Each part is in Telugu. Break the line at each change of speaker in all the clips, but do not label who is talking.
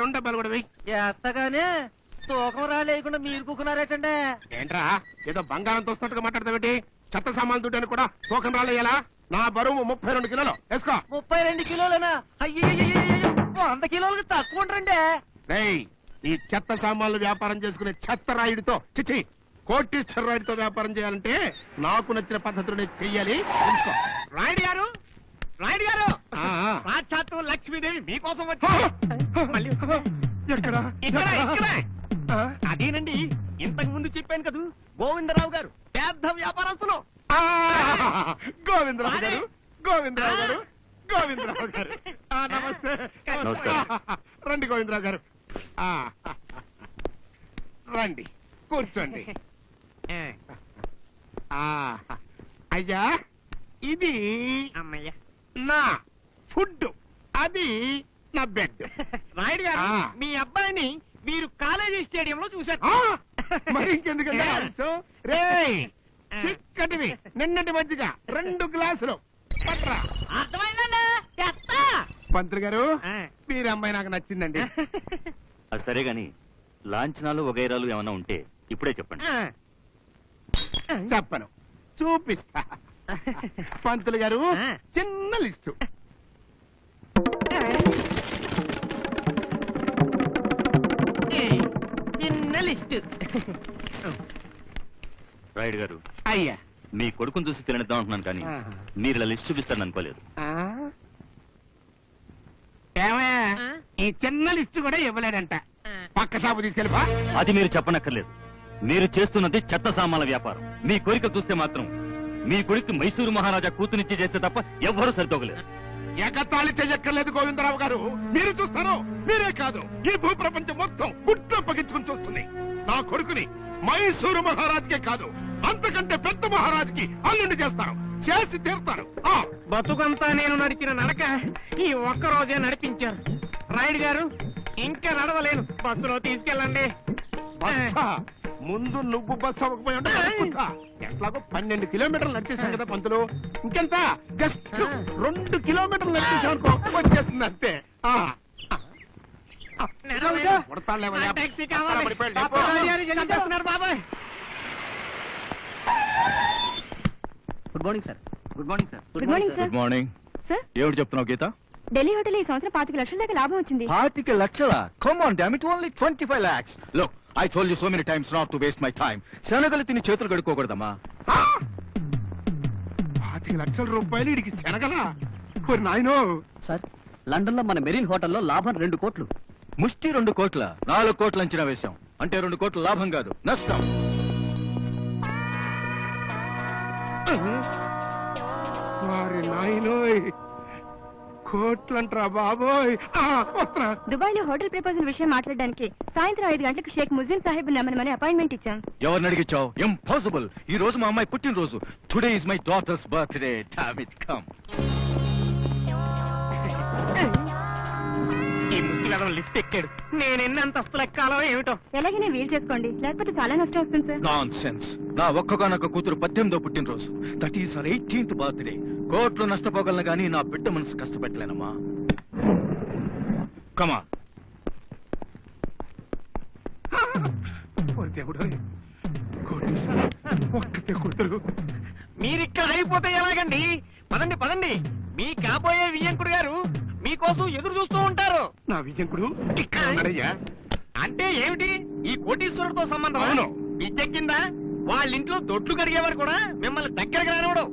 రెండు డబ్బాలు కూడా వెయ్యి
ఎత్తగానే తూకం రాలేకుండా మీరు కుక్కున్నారేటండి
ఏంట్రా? ఏదో బంగారం తోస్తున్నట్టుగా మాట్లాడతావేంటి? చెత్త సామాన్లు దుడ్డని కూడా తూకం రాలేయాలా? నా బరువు ముప్పై రెండు కిలోలు. వేసుకో.
ముప్పై రెండు కిలోలేనా? అయ్యో వంద కిలోలకు తక్కువ ఉండరండి.
రేయ్ ఈ చెత్త సామాన్లు వ్యాపారం చేసుకునే చెత్త రాయుడితో చిచ్చి కోటీశ్వర రాయుడితో వ్యాపారం చేయాలంటే నాకు నచ్చిన పద్ధతిలోనే చెయ్యాలి. తెలుసుకో
రాయుడు గారు? రాయుడు గారు. సాక్షాత్తు లక్ష్మీదేవి మీకోసం
ఆ,
వచ్చి మళ్ళీ
ఎక్కడ?
ఇక్కడ ఇక్కడ.
ఆ,
అదేనండి ఇంతకు ముందు చెప్పాను కదూ గోవిందరావు గారు పెద్ద వ్యాపారస్తులు.
ఆ, గోవిందరావు గారు గోవిందరావు గారు గోవిందరావు గారు. ఆ, నమస్తే
నమస్కారం.
రండి గోవిందరావు గారు. ఆ, రండి కూర్చోండి. ఆ, అయ్యా ఇది
అమ్మయ్య.
నా ఫుడ్. అది నా బెడ్.
రాయుడు గారు
ఆ.
మీ అబ్బాయిని మీరు కాలేజీ స్టేడియంలో చూశారు.
ఆ, మరి ఇంకెందుకంటే ఆలస్యం? రేయ్ చిక్కటివి నిన్నటి మధ్యగ రెండు గ్లాసులు. పట్రా.
అర్థమైందండి? చెత్త
పంతులు గారు
ఆ.
మీరు అమ్మాయి నాకు నచ్చిందండి.
అది సరే గాని లాంఛనాలు వగైరాలు ఏమైనా ఉంటే ఇప్పుడే చెప్పండి.
ఆ.
చెప్పను. చూపిస్తా. పంతులు గారు
ఆ.
చిన్న లిస్టు.
లిస్ట్
రాయుడు గారు
అయ్యా.
మీ కొడుకుని చూసి తిననిద్దాం అంటున్నాను కానీ
ఆహా.
మీరు ఇలా లిస్ట్ చూపిస్తారని అనుకోలేదు.
ఆ? ఏమయ్యా?
ఆ?
ఈ చిన్న లిస్టు కూడా ఇవ్వలేడంట. పక్క షాపు తీసుకెళ్ళిపా.
అది మీరు చెప్పనక్కర్లేదు. మీరు చేస్తున్నది చెత్త సామాన్ల వ్యాపారం. మీ కోరిక చూస్తే మాత్రం మీ కొడుకు మైసూరు మహారాజా కూతునిచ్చి చేస్తే తప్ప ఎవ్వరూ సరితోగలేరు
ఎగతాళి చెయ్యక్కర్లేదు గోవిందరావు గారు. మీరు చూస్తారు? మీరే కాదు. ఈ భూ ప్రపంచం మొత్తం గుట్లో పగించుకుని చూస్తుంది. నా కొడుకుని మైసూరు మహారాజుకే కాదు అంతకంటే పెద్ద మహారాజుకి అల్లుండి చేస్తాను. చేసి తీరుతాను. ఆ,
బతుకంతా నేను నడిచిన నడక ఈ ఒక్క రోజే నడిపించారు రాయుడు గారు ఇంకా నడవలేను. బస్సులో తీసుకెళ్ళండి.
బచ్చ ముందు నువ్వు బస్ అవ్వకపోయి ఉంటే. ఎట్లాగో పన్నెండు కిలోమీటర్లు నడిచేసాం కదా పంతులు. ఇంకెంత? జస్ట్ రెండు కిలోమీటర్లు నడిచేసాం అనుకో వచ్చేస్తుంది అంతే. ఆ.
నడవలేను.
కొడతాడులేవయ్యా.
నా టాక్సీ కావాలి.
పడిపోయాడు.
పాపం, చంపేస్తున్నారు బాబాయ్.
Good morning sir
good morning sir
good morning sir
good morning
sir
ఏమిటి చెప్తున్నావు గీత?
ఢిల్లీ హోటల్ ఈ సంవత్సరం పాతిక లక్షల దాకా లాభం వచ్చింది.
పాతిక లక్షల? Come on damn it only twenty five lakhs look I told you so many times not to waste my time శనగలు తిని చేతులు కడుక్కోకూడదమ్మా.
ఆ! పాతిక లక్షల రూపాయలు ఇడికి శనగల? ఓరి నాయనో!
సార్ లండన్లో మన మెరీన్ హోటల్లో లాభం రెండు కోట్లు.
ముష్టి రెండు కోట్ల నాలుగు కోట్ల అంచనా వేశాం. అంటే రెండు కోట్ల లాభం కాదు నష్టం.
వారి నాయనోయ్! కోట్లంట్రా బాబోయ్. ఆ, వస్తున్నా.
దుబాయ్లో హోటల్ ప్రపోజల్ విషయం మాట్లాడడానికి సాయంత్రం ఐదు గంటలకు షేక్ ముజిన్ సాహిబ్ నమ్మనమని అపాయింట్మెంట్ ఇచ్చాం.
ఎవరిని అడిగించావు ఇంపాసిబుల్ ఈ రోజు మా అమ్మాయి పుట్టినరోజు. Today is my daughter's birthday damn it come
ఈ వేదం లిఫ్ట్ ఎక్కాడు. నేను ఎన్ని అంతస్తులు ఎక్కాలో ఏమిటో?
ఎలాగైనా వీలు చేసుకోండి. లేకపోతే చాలా నష్టం వస్తుంది సార్.
నాన్ సెన్స్ నా ఒక్కగానొక్క కూతురు పద్దెనిమిదో పుట్టినరోజు. That is our eighteenth birthday కోట్లు నష్టపోగలను గానీ నా బిడ్డ మనసు కష్టపెట్టలేనమ్మా. కమా
ఓరి దేవుడు కోటేశ్వర ఒక్కతే కూతురు.
మీరు ఇక్కడ అయిపోతే ఎలాగండి? పదండి పదండి. మీ కాబోయే వియ్యంకుడు గారు మీకోసం ఎదురు చూస్తూ ఉంటారు.
నా ఉన్నాడయ్యా.
అంటే ఏమిటి? ఈ కోటీశ్వరుడితో సంబంధం
అవును.
పిచ్చెక్కిందా? వాళ్ళ ఇంట్లో దొడ్లు కడిగేవారు కూడా మిమ్మల్ని దగ్గరకు రానివ్వడు.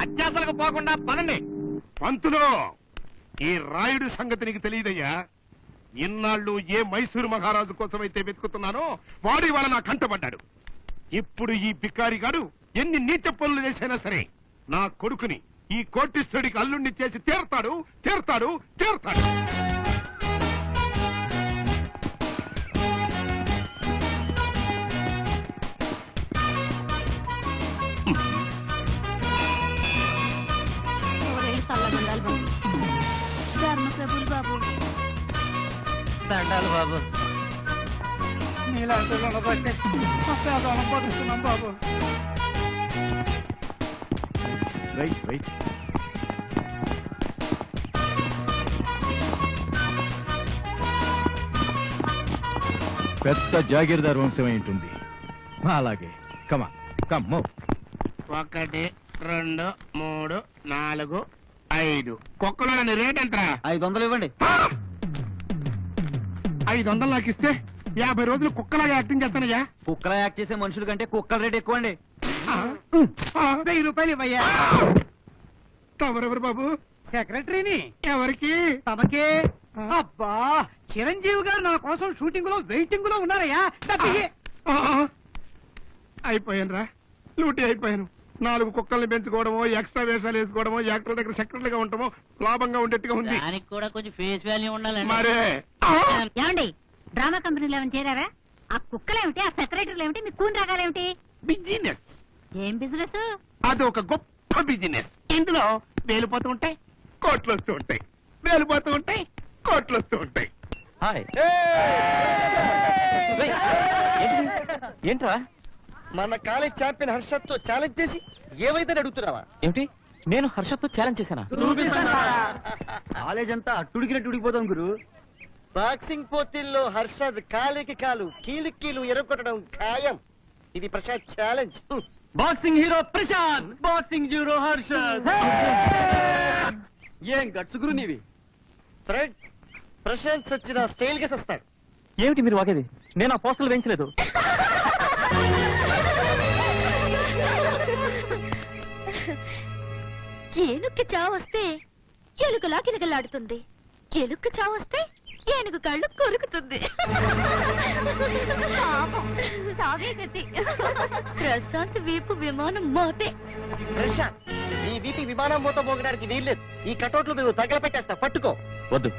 అత్యాసలకు పోకుండా పదండి.
పంతులు ఈ రాయుడు సంగతి నీకు తెలియదయ్యా. ఇన్నాళ్ళు ఏ మైసూరు మహారాజు కోసం అయితే వెతుకుతున్నానో వాడి వాళ్ళ నా కంటపడ్డాడు. ఇప్పుడు ఈ బికారిగాడు ఎన్ని నీచ పనులు చేసైనా సరే నా కొడుకుని ఈ కోటిస్తుడికి అల్లుణ్ణి చేసి తీరతాడు తీరతాడు తీరతాడు.
దండాలు బాబు. మీలాంటి బాబు.
రైట్ రైట్ పెద్ద జాగీర్దార్ వంశమై ఉంటుంది. అలాగే. కమా కమ్
ఒకటి రెండు మూడు నాలుగు ఐదు. కుక్కలో నన్ను రేట్ ఎంతరా?
ఐదు వందలు ఇవ్వండి.
ఐదు వందలు నాకు ఇస్తే యాభై రోజులు కుక్కలాగా యాక్టింగ్ చేస్తానయ్యా.
కుక్కల యాక్ట్ చేసే మనుషుల కంటే కుక్కల రేట్ ఎక్కువ అండి
వెయ్యి రూపాయలు ఇవ్వయ్యా.
తమరెవరు బాబు?
సెక్రటరీని.
ఎవరికి?
తమకే. అబ్బా చిరంజీవి గారు నా కోసం షూటింగ్లో వెయిటింగ్లో ఉన్నారయ్యా డబ్బియ్యి.
ఆ, అయిపోయాను రా లూటీ అయిపోయాను. నాలుగు కుక్కల్ని పెంచుకోవడమో ఎక్స్ట్రా వేషాలు వేసుకోవడమో యాక్టర్ దగ్గర సెక్రటరీగా ఉండటమో లాభంగా ఉండేట్టుగా ఉంది.
దానికి కూడా కొంచెం ఫేస్ వాల్యూ ఉండాలండి.
మరే.
ఏమండి డ్రామా కంపెనీలో ఏమైనా చేరారా? ఆ కుక్కలేమిటి ఆ సెక్రటరీలు ఏమిటి మీ కూని రకాలేమిటి?
బిజినెస్.
ఏం బిజినెస్
అది ఒక గొప్ప బిజినెస్
ఇందులో వేలిపోతూ ఉంటాయి
కోట్లు వస్తూ ఉంటాయి. వేలు పోతూ ఉంటాయి కోట్లు వస్తూ ఉంటాయి.
హాయ్ ఏంట్రా?
మన కాలేజ్ ఛాంపియన్ హర్షత్తో ఛాలెంజ్ చేసి ఏమైతే అడుగుతున్నావా?
ఏమిటి? నేను హర్షత్తో ఛాలెంజ్ చేశానా కాలేజ్ అంతా అట్టుడికినట్టు ఉడికిపోతాం గురు.
బాక్సింగ్ పోటీల్లో హర్షద్ కాలికి కాలు కీలు కీలు ఎరగొట్టడం ఖాయం. ఇది Prashanth challenge.
Boxing hero Prashanth. Boxing hero Harshad ఏం గట్స్ గురు నీవి?
ఫ్రెండ్స్ ప్రశాంత్ సచిన స్టైల్గా తెస్తాడు
ఏమిటి మీరు వాగేది? నేను ఆ పోస్టర్లు వేయించలేదు.
ఏనుక్కి చావస్తే ఎలుకలా కిలకలాడుతుంది ఎలుక్కి చావస్తే ఏనుగు కళ్ళు కొరుకుతుంది. ప్రశాంత్ వీపు విమానం మోతే.
ప్రశాంత్ ఈ వీటి విమానం మూత మోగడానికి వీల్లేదు. ఈ కటౌట్లు మేము తగలపెట్టేస్తా పట్టుకో.
వద్దు.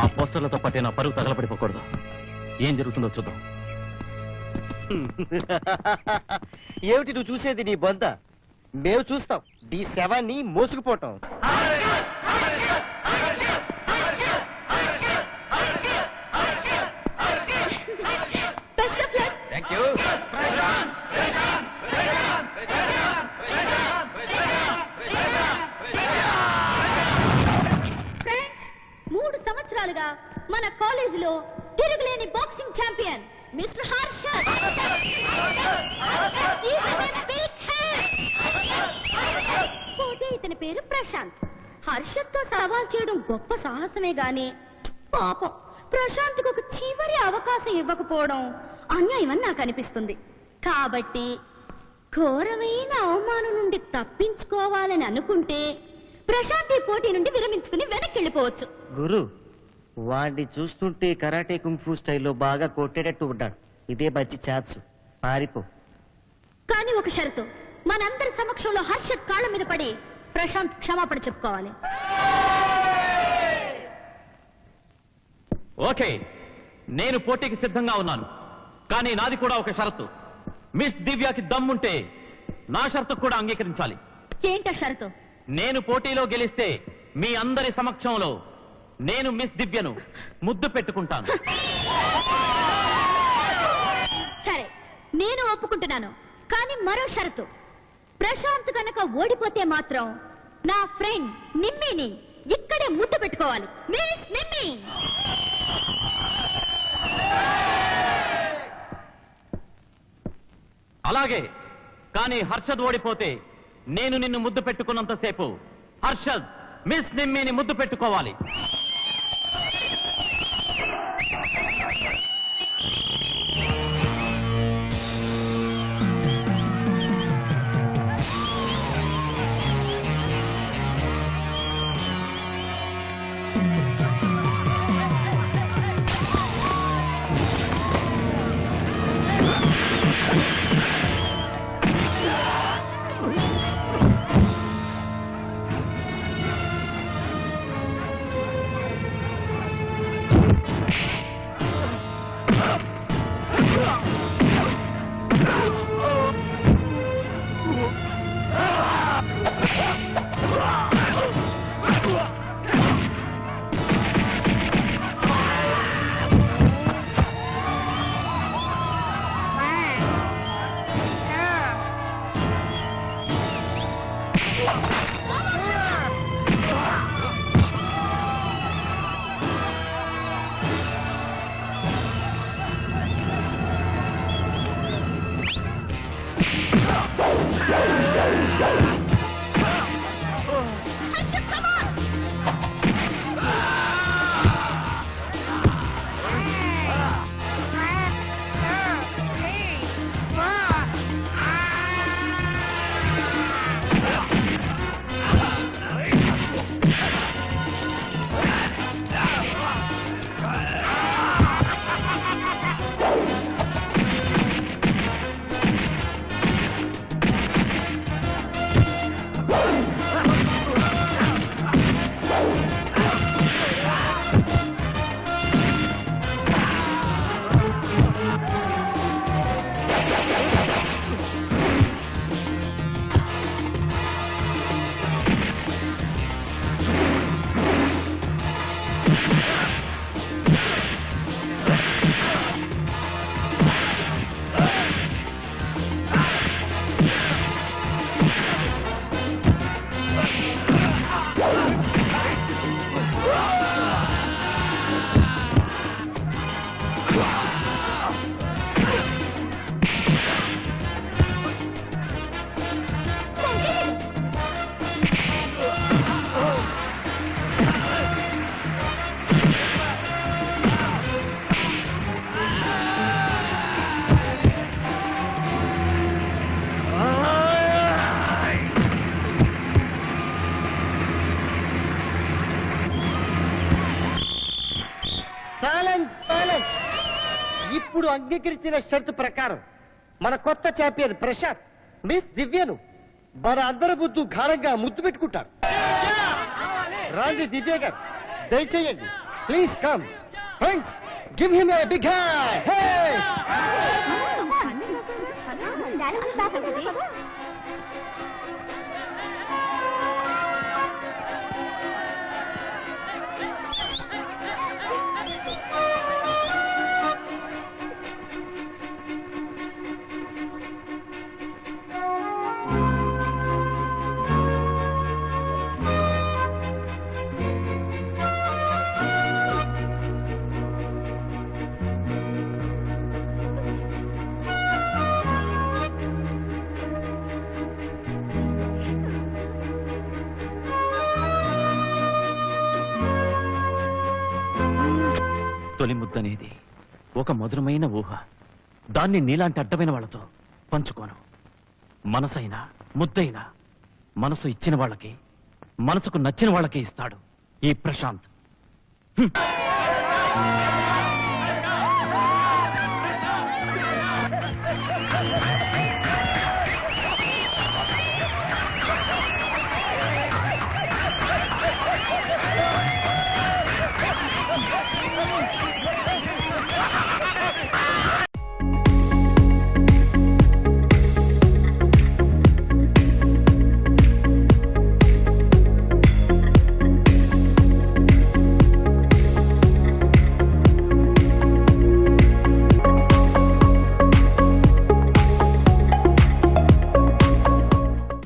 ఆ పోస్టర్లతో పట్టే నా పరుగు తగలబడిపోకూడదు. ఏం జరుగుతుందో చూద్దాం.
ఏమిటి నువ్వు చూసేది నీ బొంద? మేము చూస్తాం. నీ శవాన్ని మోసుకుపోవటం
best of luck
thank you
friends మూడు సంవత్సరాలుగా మన కాలేజీలో తిరుగులేని boxing champion mister Harsha! Give పోతే ఇతని పేరు ప్రశాంత్. హర్షద్తో సవాల్ చేయడం గొప్ప సాహసమే గాని పాపం. ప్రశాంత్ ఒక చివరి అవకాశం ఇవ్వకపోవడం అన్యాయమని నాకు అనిపిస్తుంది. కాబట్టి ఘోరమైన అవమానం నుండి తప్పించుకోవాలని అనుకుంటే ప్రశాంత్ ఈ పోటీ నుండి విరమించుకుని వెనక్కి వెళ్ళిపోవచ్చు.
గురు వాడిని చూస్తుంటే కరాటే కుంఫు స్టైల్లో బాగా కొట్టేటట్టు ఉన్నాడు. ఇదే మంచి ఛాన్స్. పారిపో.
కానీ ఒక షరతు. మనందరి సమక్షంలో హర్షద్ కాళ్ళ మీద పడి ప్రశాంత్ క్షమాపణ చెప్పుకోవాలి.
ఓకే. నేను పోటీకి సిద్ధంగా ఉన్నాను. కానీ నాది కూడా ఒక షరతు. మిస్ దివ్యకి దమ్ముంటే నా షరతు కూడా అంగీకరించాలి.
ఏంట షరతు?
నేను పోటీలో గెలిస్తే మీ అందరి సమక్షంలో నేను మిస్ దివ్యను ముద్దు పెట్టుకుంటాను.
సరే నేను ఒప్పుకుంటున్నాను కానీ మరో షరతు. ప్రశాంత్ కనుక ఓడిపోతే మాత్రం నా ఫ్రెండ్ నిమ్మిని ఇక్కడే ముద్దు పెట్టుకోవాలి. మిస్ నిమ్మి!
అలాగే కానీ హర్షద్ ఓడిపోతే నేను నిన్ను ముద్దు పెట్టుకున్నంతసేపు హర్షద్ మిస్ నిమ్మిని ముద్దు పెట్టుకోవాలి.
Thank you. అంగీకరించిన షరతు ప్రకారం మన కొత్త ఛాంపియన్ ప్రశాంత్ మిస్ దివ్యను మన అందరి ముద్దు ఘారంగా ముద్దు పెట్టుకుంటారు. రాండి దివ్య గారు దయచేయండి. Please come friends give him a big hey
ఒక మధురమైన ఊహ. దాన్ని నీలాంటి అడ్డమైన వాళ్ళతో పంచుకోను. మనసైనా ముద్దైనా మనసు ఇచ్చిన వాళ్ళకి మనసుకు నచ్చిన వాళ్ళకి ఇస్తాడు ఈ ప్రశాంత్.